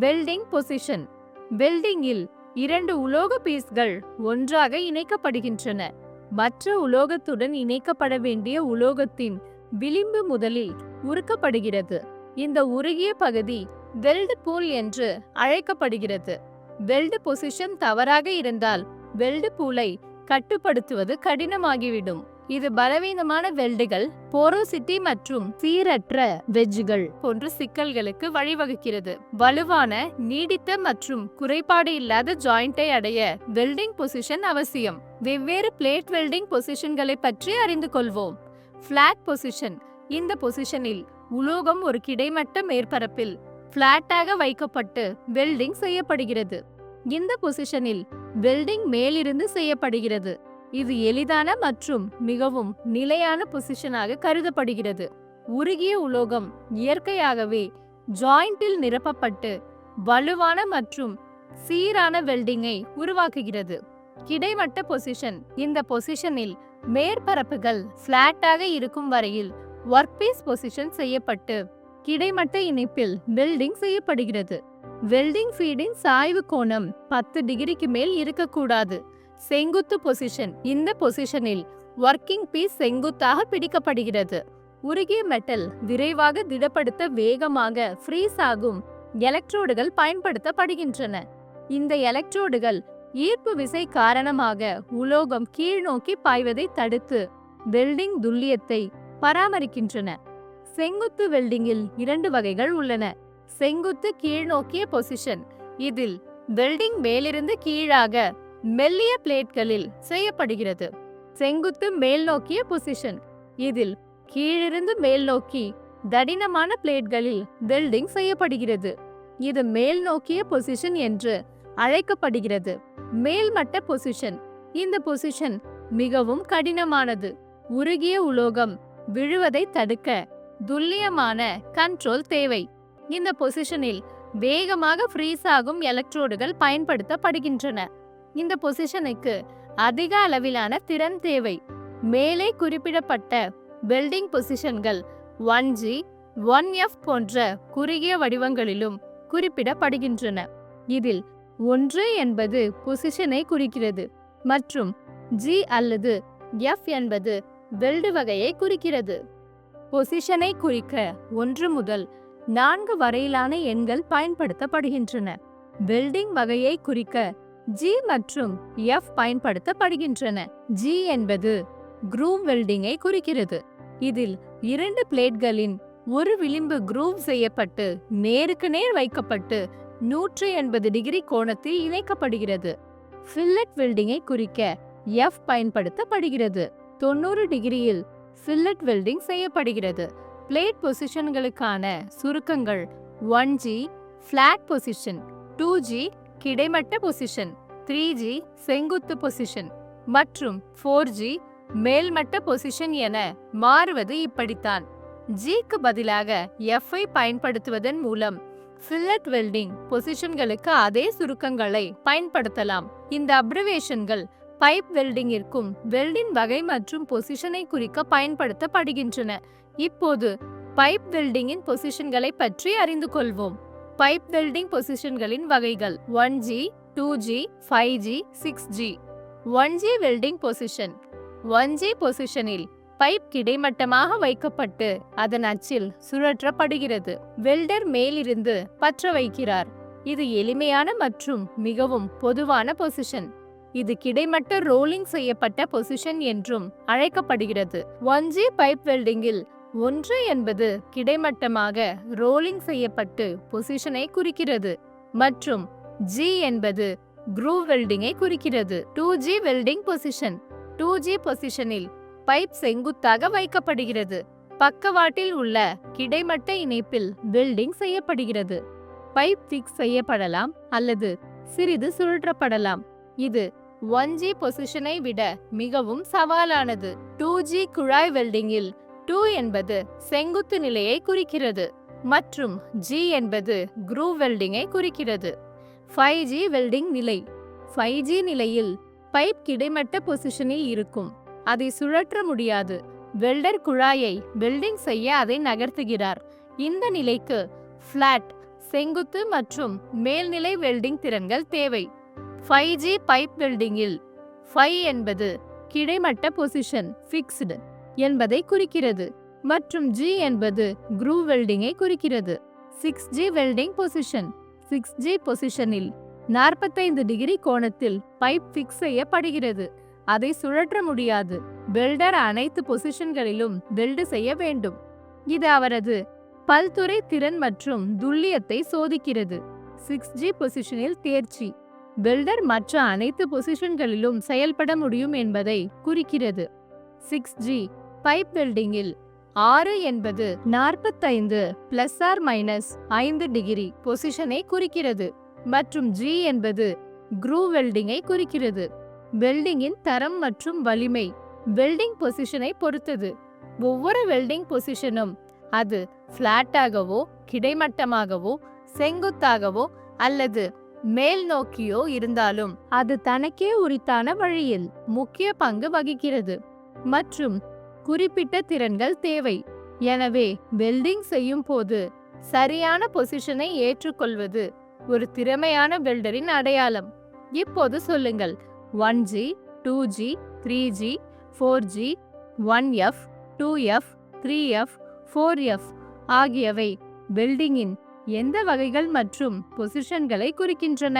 Welding position. வெல்டிங்கில் இரண்டு உலோக பீஸ்கள் ஒன்றாக இணைக்கப்படுகின்றன. மற்ற உலோகத்துடன் இணைக்கப்பட வேண்டிய உலோகத்தின் விளிம்பு முதலில் உருக்கப்படுகிறது. இந்த உருகிய பகுதி வெல்டு பூல் என்று அழைக்கப்படுகிறது. வெல்டு பொசிஷன் தவறாக இருந்தால் வெல்டு பூலை கட்டுப்படுத்துவது கடினமாகிவிடும். இது பலவீனமான வெல்டுகள் போரோசிட்டி மற்றும் சீரற்ற வெஜ்கள் போன்ற சிக்கல்களுக்கு வழிவகுக்கிறது. வலுவான நீடித்த மற்றும் குறைபாடு இல்லாத ஜாயிண்டை அடைய வெல்டிங் பொசிஷன் அவசியம். வெவ்வேறு பிளேட் வெல்டிங் பொசிஷன்களை பற்றி அறிந்து கொள்வோம். Flat position. இந்த பொசிஷனில் உலோகம் ஒரு கிடைமட்ட மேற்பரப்பில் பிளாட்டாக வைக்கப்பட்டு வெல்டிங் செய்யப்படுகிறது. இந்த பொசிஷனில் வெல்டிங் மேலிருந்து செய்யப்படுகிறது. இது எளிதான மற்றும் மிகவும் நிலையான பொசிஷனாக கருதப்படுகிறது. உருகிய உலோகம் இயற்கையாகவே ஜாயிண்டில் நிரப்பப்பட்டு வலுவான மற்றும் சீரான வெல்டிங்கை உருவாக்குகிறது. கிடைமட்ட பொசிஷன் இந்த பொசிஷனில் மேற்பரப்புகள் பிளாட்டாக இருக்கும் வரையில் ஒர்க் பீஸ் பொசிஷன் செய்யப்பட்டு கிடைமட்ட இணைப்பில் வெல்டிங் செய்யப்படுகிறது. வெல்டிங் ஃபீடின் சாய்வு கோணம் பத்து டிகிரிக்கு மேல் இருக்கக்கூடாது. செங்குத்து பொசிஷன் இந்த பொசிஷனில் ஒர்க்கிங் பீஸ் செங்குத்தாக பிடிக்கப்படுகிறது. உருகிய மெட்டல் விரைவாக திடப்படுத்த வேகமாக ஃப்ரீஸ் ஆகும். எலக்ட்ரோடுகள் பயன்படுத்தப்படுகின்றன. இந்த எலக்ட்ரோடுகள் ஈர்ப்பு விசை காரணமாக உலோகம் கீழ்நோக்கி பாய்வதை தடுத்து வெல்டிங் துல்லியத்தை பராமரிக்கின்றன. செங்குத்து வெல்டிங்கில் இரண்டு வகைகள் உள்ளன. செங்குத்து கீழ்நோக்கிய பொசிஷன் இதில் வெல்டிங் மேலிருந்து கீழாக மெல்லிய பிளேட்களில் செய்யப்படுகிறது. செங்குத்து மேல்நோக்கிய பொசிஷன். இதில் கீழிருந்து மேல் நோக்கி தடினமான பிளேட்களில் வெல்டிங் செய்யப்படுகிறது. இது மேல் நோக்கிய பொசிஷன் என்று அழைக்கப்படுகிறது. மேல்மட்ட பொசிஷன். இந்த பொசிஷன் மிகவும் கடினமானது. உருகிய உலோகம் விழுவதை தடுக்க துல்லியமான கண்ட்ரோல் தேவை. இந்த பொசிஷனில் வேகமாக ஃப்ரீஸ் ஆகும் எலக்ட்ரோடுகள் பயன்படுத்தப்படுகின்றன. இந்த பொசிஷனுக்கு அதிக அளவிலான திறன் தேவை. மேலே குறிப்பிடப்பட்ட வெல்டிங் பொசிஷன்கள் ஒன் ஜி ஒன் எஃப் போன்ற குறுகிய வடிவங்களிலும் குறிப்பிடப்படுகின்றன. இதில் ஒன்று என்பது பொசிஷனை குறிக்கிறது மற்றும் ஜி அல்லது எஃப் என்பது வெல்டு வகையை குறிக்கிறது. பொசிஷனை குறிக்க ஒன்று முதல் நான்கு வரையிலான எண்கள் பயன்படுத்தப்படுகின்றன. வெல்டிங் வகையை குறிக்க ஜி மற்றும் எஃப் பயன்படுத்தப்படுகின்றன. ஜி என்பது குரூவ் வெல்டிங்கை குறிக்கிறது. இதில் இரண்டு பிளேட்களின் ஒரு விளிம்பு குரூவ் செய்யப்பட்டு நேருக்கு நேர் வைக்கப்பட்டு நூற்றி எண்பது டிகிரி கோணத்தில் இணைக்கப்படுகிறது. ஃபில்லட் வெல்டிங்கை குறிக்க எஃப் பயன்படுத்தப்படுகிறது. தொண்ணூறு டிகிரியில் ஃபில்லட் வெல்டிங் செய்யப்படுகிறது. பிளேட் பொசிஷன்களுக்கான சுருக்கங்கள் one G flat position two G கிடைமட்ட பொசிஷன் த்ரீ ஜி செங்குத்து பொசிஷன் மற்றும் ஃபோர் ஜி மேல்மட்ட பொசிஷன் என மாறுவது இப்படித்தான். ஜிக்கு பதிலாக எஃப்ஐ பயன்படுத்துவதன் மூலம் ஃபில்லட் வெல்டிங் பொசிஷன்களுக்கு அதே சுருக்கங்களை பயன்படுத்தலாம். இந்த அப்ரிவேஷன்கள் பைப் வெல்டிங்கிற்கும் வெல்டின் வகை மற்றும் பொசிஷனை குறிக்க பயன்படுத்தப்படுகின்றன. இப்போது பைப் வெல்டிங்கின் பொசிஷன்களை பற்றி அறிந்து கொள்வோம். பைப் வெல்டிங் பொசிஷன்களின் வகைகள் one G two G five G six G. One G welding position. One G பொசிஷனில் பைப் கிடைமட்டமாக வைக்கப்பட்டு அதன் அச்சில் சுழற்றப்படுகிறது. வெல்டர் மேலிருந்து பற்ற வைக்கிறார். இது எளிமையான மற்றும் மிகவும் பொதுவான பொசிஷன். இது கிடைமட்ட ரோலிங் செய்யப்பட்ட பொசிஷன் என்றும் அழைக்கப்படுகிறது. ஒன் ஜி பைப் வெல்டிங்கில் ஒன்று என்பது கிடைமட்டமாக ரோலிங் செய்யப்பட்டு பொசிஷனை குறிக்கிறது மற்றும் ஜி என்பது குரூவ் வெல்டிங்கை குறிக்கிறது. Two G welding position two G பொசிஷனில் பைப் செங்குத்தாக வைக்கப்படுகிறது. பக்கவாட்டில் உள்ள கிடைமட்ட இணைப்பில் வெல்டிங் செய்யப்படுகிறது. பைப் ஃபிக்ஸ் செய்யப்படலாம் அல்லது சிறிது சுழற்றப்படலாம். இது ஒன் ஜி பொசிஷனை விட மிகவும் சவாலானது. டூ ஜி குழாய் வெல்டிங்கில் டூ என்பது செங்குத்து நிலையை குறிக்கிறது மற்றும் ஜி என்பது குரூவ் வெல்டிங்கை குறிக்கிறது. ஃபைவ் ஜி வெல்டிங் நிலை. ஃபைவ் ஜி நிலையில் பைப் கிடைமட்ட பொசிஷனில் இருக்கும். அதை சுழற்ற முடியாது. வெல்டர் குழாயை வெல்டிங் செய்ய அதை நகர்த்துகிறார். இந்த நிலைக்கு ஃப்ளாட் செங்குத்து மற்றும் மேல்நிலை வெல்டிங் திறன்கள் தேவை. ஃபைவ் ஜி பைப் வெல்டிங்கில் ஃபை என்பது கிடைமட்ட பொசிஷன் ஃபிக்ஸ்டு என்பதை குறிக்கிறது. மற்றும் ஜி என்பது க்ரூ வெல்டிங்கை குறிக்கிறது. Six G welding position six G பொசிஷனில் நாற்பத்தைந்து டிகிரி கோணத்தில் பைப் ஃபிக்ஸ் செய்யப்படுகிறது. அதை சுழற்ற முடியாது. வெல்டர் அனைத்து பொசிஷன்களிலும் வெல்டு செய்ய வேண்டும். இது அவரது பல்துறை திறன் மற்றும் துல்லியத்தை சோதிக்கிறது. சிக்ஸ் ஜி பொசிஷனில் தேர்ச்சி. வெல்டர் மற்ற அனைத்து பொசிஷன்களிலும் செயல்பட முடியும் என்பதை குறிக்கிறது. சிக்ஸ் ஜி பைப் வெல்டிங்கில் ஆறு என்பது நாற்பத்தைந்து பிளஸ் ஆர் மைனஸ் ஐந்து டிகிரி பொசிஷனை குறிக்கிறது. மற்றும் ஜி என்பது க்ரூ வெல்டிங்கை குறிக்கிறது. வெல்டிங்கின் தரம் மற்றும் வலிமை வெல்டிங் பொசிஷனை பொறுத்தது. ஒவ்வொரு வெல்டிங் பொசிஷனும் அது ஃப்ளாட்டாகவோ கிடைமட்டமாகவோ செங்குத்தாகவோ அல்லது மேல் நோக்கியோ இருந்தாலும் அது தனக்கே உரித்தான வழியில் முக்கிய பங்கு வகிக்கிறது. மற்றும் குறிப்பிட்ட திறன்கள் தேவை. எனவே வெல்டிங் செய்யும் போது சரியான பொசிஷனை ஏற்றுக்கொள்வது ஒரு திறமையான வெல்டரின் அடையாளம். இப்போது சொல்லுங்கள். One G two G three G four G one F two F three F four F ஆகியவை வெல்டிங்கின் எந்த வகைகள் மற்றும் பொசிஷன்களை குறிக்கின்றன?